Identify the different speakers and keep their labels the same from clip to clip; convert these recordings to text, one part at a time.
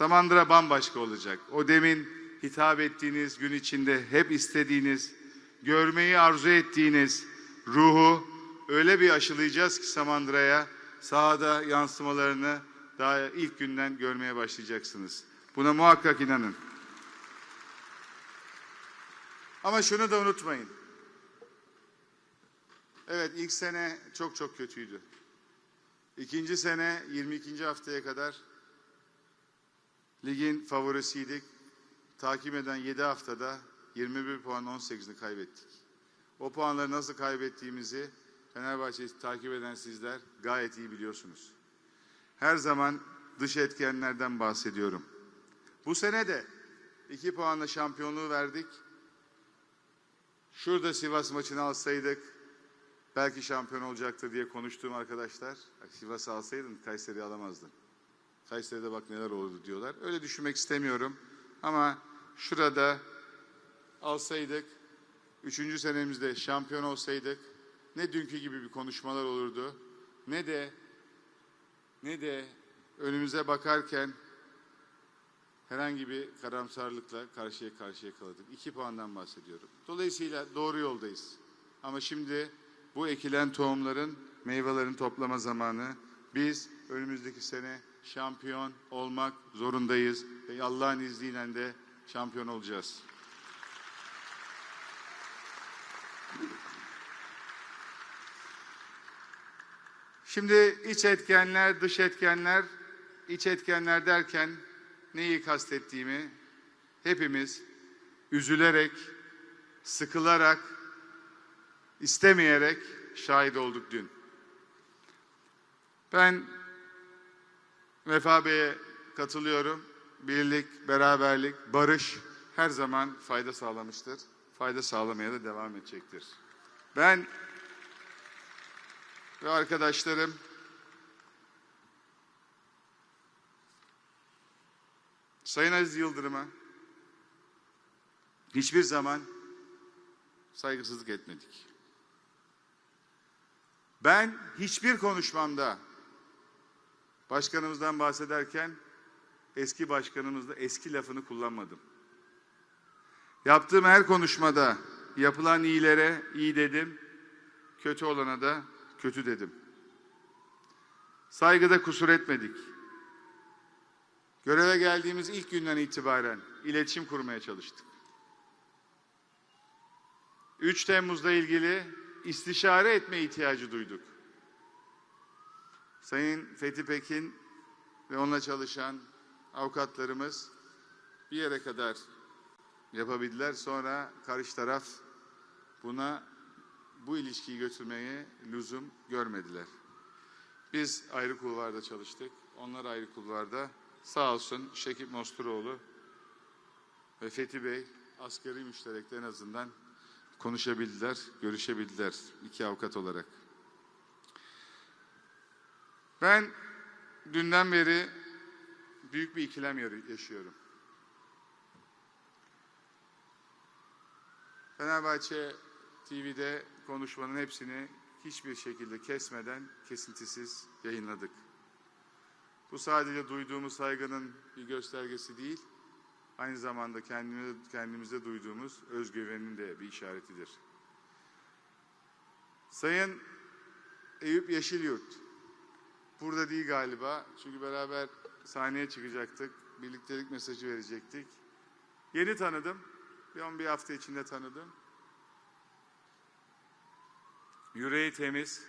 Speaker 1: Samandıra bambaşka olacak. O demin hitap ettiğiniz gün içinde hep istediğiniz, görmeyi arzu ettiğiniz ruhu öyle bir aşılayacağız ki Samandıra'ya sahada yansımalarını daha ilk günden görmeye başlayacaksınız. Buna muhakkak inanın. Ama şunu da unutmayın. Evet ilk sene çok çok kötüydü. İkinci sene 22. haftaya kadar ligin favorisiydik. Takip eden 7 haftada 21 puan 18'ini kaybettik. O puanları nasıl kaybettiğimizi Fenerbahçe'yi takip eden sizler gayet iyi biliyorsunuz. Her zaman dış etkenlerden bahsediyorum. Bu sene de 2 puanla şampiyonluğu verdik. Şurada Sivas maçını alsaydık belki şampiyon olacaktı diye konuştuğum arkadaşlar. Sivas'ı alsaydın Kayseri'yi alamazdın. Kayseri'de bak neler oldu diyorlar. Öyle düşünmek istemiyorum. Ama şurada alsaydık, üçüncü senemizde şampiyon olsaydık, ne dünkü gibi bir konuşmalar olurdu, ne de ne de önümüze bakarken herhangi bir karamsarlıkla karşıya karşıya kalırdık. İki puandan bahsediyorum. Dolayısıyla doğru yoldayız. Ama şimdi bu ekilen tohumların meyvelerini toplama zamanı. Biz önümüzdeki sene şampiyon olmak zorundayız. Ve Allah'ın izniyle de şampiyon olacağız. Şimdi iç etkenler, dış etkenler, iç etkenler derken neyi kastettiğimi hepimiz üzülerek, sıkılarak, istemeyerek şahit olduk dün. Ben Vefa Bey'e katılıyorum. Birlik, beraberlik, barış her zaman fayda sağlamıştır. Fayda sağlamaya da devam edecektir. Ben ve arkadaşlarım Sayın Aziz Yıldırım'a hiçbir zaman saygısızlık etmedik. Ben hiçbir konuşmamda başkanımızdan bahsederken eski başkanımızda eski lafını kullanmadım. Yaptığım her konuşmada yapılan iyilere iyi dedim, kötü olana da kötü dedim. Saygıda kusur etmedik. Göreve geldiğimiz ilk günden itibaren iletişim kurmaya çalıştık. 3 Temmuz'da ilgili istişare etme ihtiyacı duyduk. Sayın Fethi Pekin ve onunla çalışan avukatlarımız bir yere kadar yapabildiler. Sonra karşı taraf buna bu ilişkiyi götürmeye lüzum görmediler. Biz ayrı kulvarda çalıştık. Onlar ayrı kulvarda. Sağ olsun Şekip Mosturoğlu ve Fethi Bey asgari müşterekte en azından konuşabildiler, görüşebildiler iki avukat olarak. Ben dünden beri büyük bir ikilem yaşıyorum. Fenerbahçe TV'de konuşmanın hepsini hiçbir şekilde kesmeden kesintisiz yayınladık. Bu sadece duyduğumuz saygının bir göstergesi değil, aynı zamanda kendimize, kendimize duyduğumuz özgüvenin de bir işaretidir. Sayın Eyüp Yeşilyurt, burada değil galiba çünkü beraber sahneye çıkacaktık, birliktelik mesajı verecektik. Yeni tanıdım, bir 11 hafta içinde tanıdım. Yüreği temiz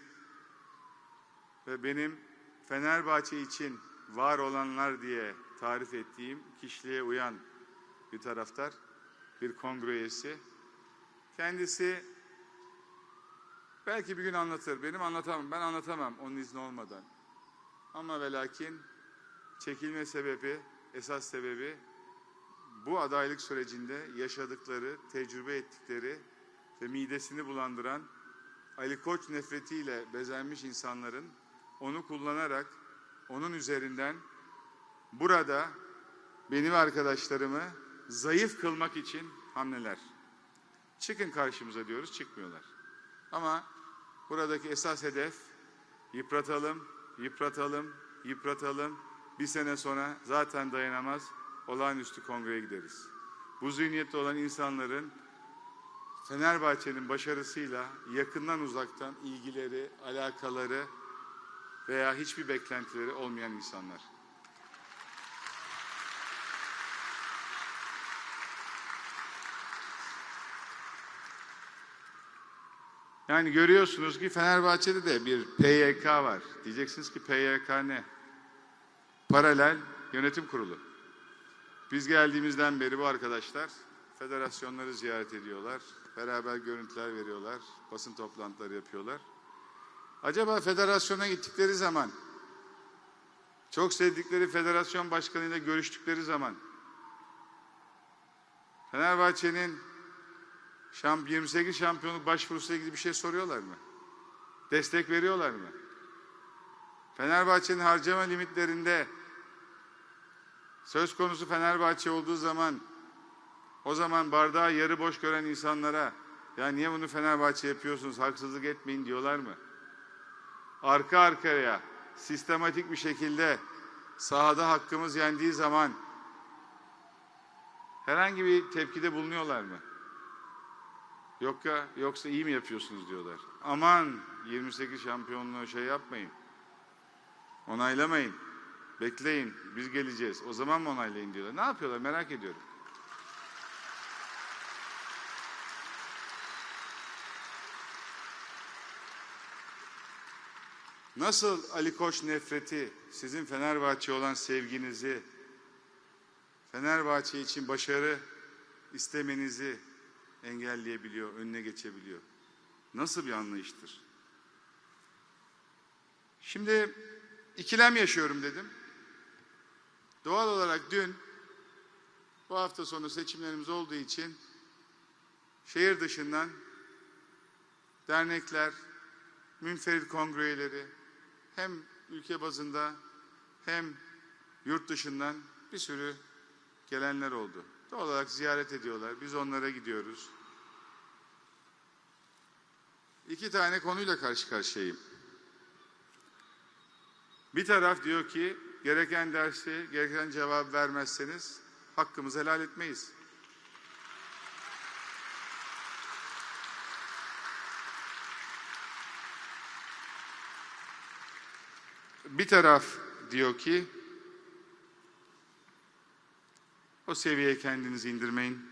Speaker 1: ve benim Fenerbahçe için var olanlar diye tarif ettiğim kişiliğe uyan bir taraftar, bir kongre üyesi. Kendisi belki bir gün anlatır. Benim anlatamam. Ben anlatamam onun izni olmadan. Ama ve lakin çekilme sebebi, esas sebebi bu adaylık sürecinde yaşadıkları, tecrübe ettikleri ve midesini bulandıran Ali Koç nefretiyle bezenmiş insanların onu kullanarak onun üzerinden burada benim arkadaşlarımı zayıf kılmak için hamleler. Çıkın karşımıza diyoruz, çıkmıyorlar. Ama buradaki esas hedef yıpratalım, yıpratalım, yıpratalım, bir sene sonra zaten dayanamaz, olağanüstü kongreye gideriz. Bu zihniyette olan insanların Fenerbahçe'nin başarısıyla yakından uzaktan ilgileri, alakaları veya hiçbir beklentileri olmayan insanlar. Yani görüyorsunuz ki Fenerbahçe'de de bir PYK var. Diyeceksiniz ki PYK ne? Paralel Yönetim Kurulu. Biz geldiğimizden beri bu arkadaşlar federasyonları ziyaret ediyorlar. Beraber görüntüler veriyorlar. Basın toplantıları yapıyorlar. Acaba federasyona gittikleri zaman çok sevdikleri federasyon başkanıyla görüştükleri zaman Fenerbahçe'nin şamp 28 şampiyonluk başvurusuyla ilgili bir şey soruyorlar mı? Destek veriyorlar mı? Fenerbahçe'nin harcama limitlerinde söz konusu Fenerbahçe olduğu zaman o zaman bardağı yarı boş gören insanlara ya niye bunu Fenerbahçe yapıyorsunuz haksızlık etmeyin diyorlar mı? Arka arkaya sistematik bir şekilde sahada hakkımız yendiği zaman herhangi bir tepkide bulunuyorlar mı? Yok ya, yoksa iyi mi yapıyorsunuz diyorlar. Aman 28 şampiyonluğu şey yapmayın. Onaylamayın. Bekleyin. Biz geleceğiz. O zaman mı onaylayın diyorlar. Ne yapıyorlar merak ediyorum. Nasıl Ali Koç nefreti, sizin Fenerbahçe olan sevginizi, Fenerbahçe için başarı istemenizi engelleyebiliyor, önüne geçebiliyor. Nasıl bir anlayıştır? Şimdi ikilem yaşıyorum dedim. Doğal olarak dün bu hafta sonu seçimlerimiz olduğu için şehir dışından dernekler, münferit kongre üyeleri hem ülke bazında hem yurt dışından bir sürü gelenler oldu. Doğal olarak ziyaret ediyorlar. Biz onlara gidiyoruz. İki tane konuyla karşı karşıyayım. Bir taraf diyor ki gereken dersi, gereken cevap vermezseniz hakkımızı helal etmeyiz. Bir taraf diyor ki o seviyeye kendinizi indirmeyin.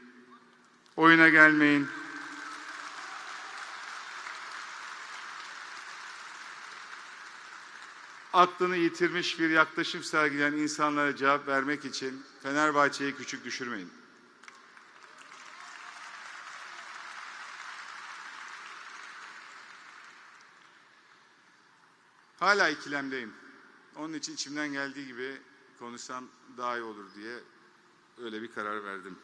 Speaker 1: Oyuna gelmeyin. Aklını yitirmiş bir yaklaşım sergileyen insanlara cevap vermek için Fenerbahçe'yi küçük düşürmeyin. Hala ikilemdeyim. Onun için içimden geldiği gibi konuşsam daha iyi olur diye öyle bir karar verdim.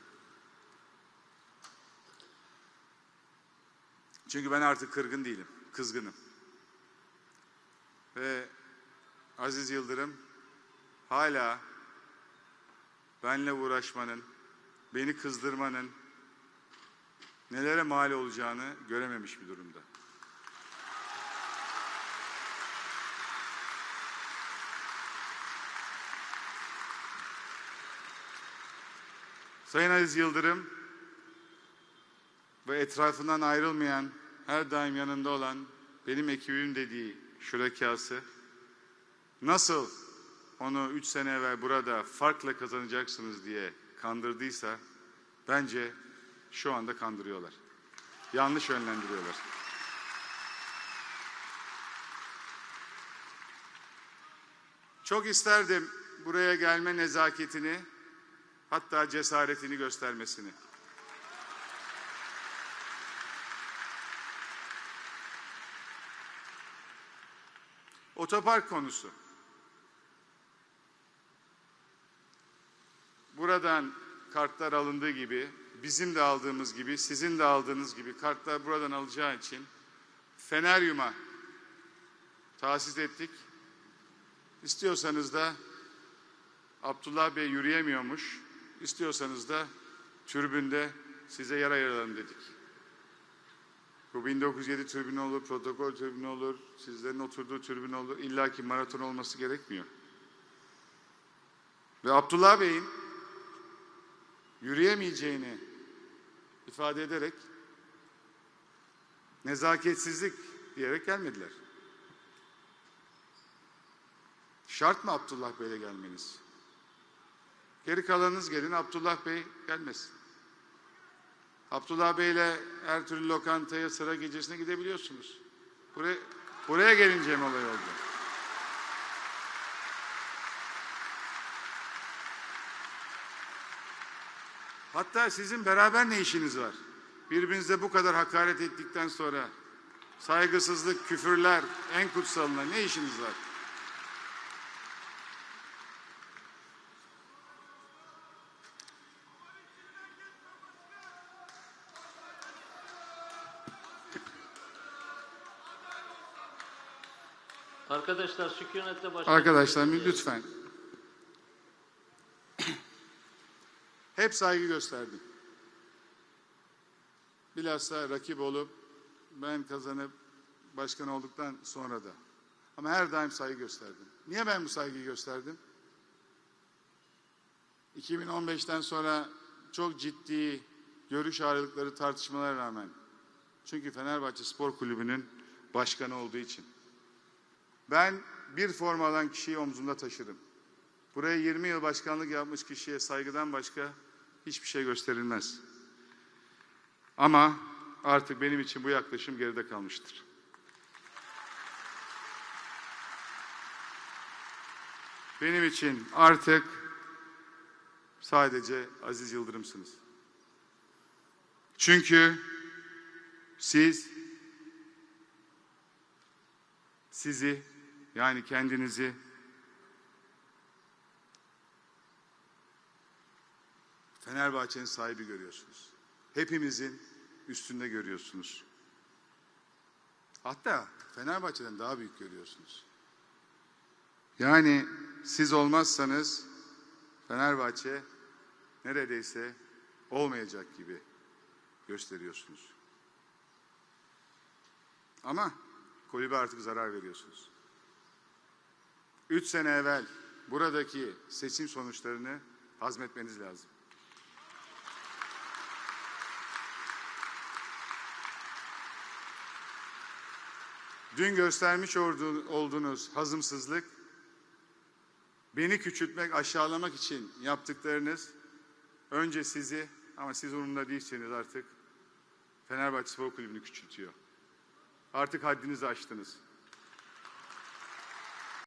Speaker 1: Çünkü ben artık kırgın değilim, kızgınım. Ve Aziz Yıldırım hala benle uğraşmanın, beni kızdırmanın nelere mal olacağını görememiş bir durumda. Sayın Aziz Yıldırım ve etrafından ayrılmayan, her daim yanında olan benim ekibim dediği şurakası nasıl onu üç sene evvel burada farkla kazanacaksınız diye kandırdıysa bence şu anda kandırıyorlar. Yanlış yönlendiriyorlar. Çok isterdim buraya gelme nezaketini, hatta cesaretini göstermesini. Otopark konusu. Buradan kartlar alındığı gibi, bizim de aldığımız gibi, sizin de aldığınız gibi kartlar buradan alacağı için Feneryum'a tahsis ettik. İstiyorsanız da Abdullah Bey yürüyemiyormuş. İstiyorsanız da türbünde size yer ayıralım dedik. Bu 1907 türbünü olur, protokol türbünü olur, sizlerin oturduğu türbün olur. İlla ki maraton olması gerekmiyor. ve Abdullah Bey'in yürüyemeyeceğini ifade ederek nezaketsizlik diyerek gelmediler. Şart mı Abdullah Bey'le gelmeniz? Geri kalanınız gelin, Abdullah Bey gelmesin. Abdullah Bey'le her türlü lokantaya, sıra gecesine gidebiliyorsunuz. Buraya, buraya gelince mi olay oldu? Hatta sizin beraber ne işiniz var? Birbirinize bu kadar hakaret ettikten sonra saygısızlık, küfürler en kutsalına ne işiniz var?
Speaker 2: Arkadaşlar sükunetle başlayın.
Speaker 1: Arkadaşlar lütfen. Hep saygı gösterdim. Bilhassa rakip olup ben kazanıp başkan olduktan sonra da. Ama her daim saygı gösterdim. Niye ben bu saygıyı gösterdim? 2015'ten sonra çok ciddi görüş ayrılıkları tartışmalara rağmen. Çünkü Fenerbahçe Spor Kulübü'nün başkanı olduğu için. Ben bir forma alan kişiyi omzumda taşırım. Buraya 20 yıl başkanlık yapmış kişiye saygıdan başka hiçbir şey gösterilmez. Ama artık benim için bu yaklaşım geride kalmıştır. Benim için artık sadece Aziz Yıldırım'sınız. Çünkü siz sizi yani kendinizi Fenerbahçe'nin sahibi görüyorsunuz. Hepimizin üstünde görüyorsunuz. Hatta Fenerbahçe'den daha büyük görüyorsunuz. Yani siz olmazsanız Fenerbahçe neredeyse olmayacak gibi gösteriyorsunuz. Ama kulübe artık zarar veriyorsunuz. Üç sene evvel buradaki seçim sonuçlarını hazmetmeniz lazım. Dün göstermiş olduğu- olduğunuz hazımsızlık, beni küçültmek, aşağılamak için yaptıklarınız önce sizi ama siz umurumda değilseniz artık Fenerbahçe Spor Kulübü'nü küçültüyor. Artık haddinizi aştınız.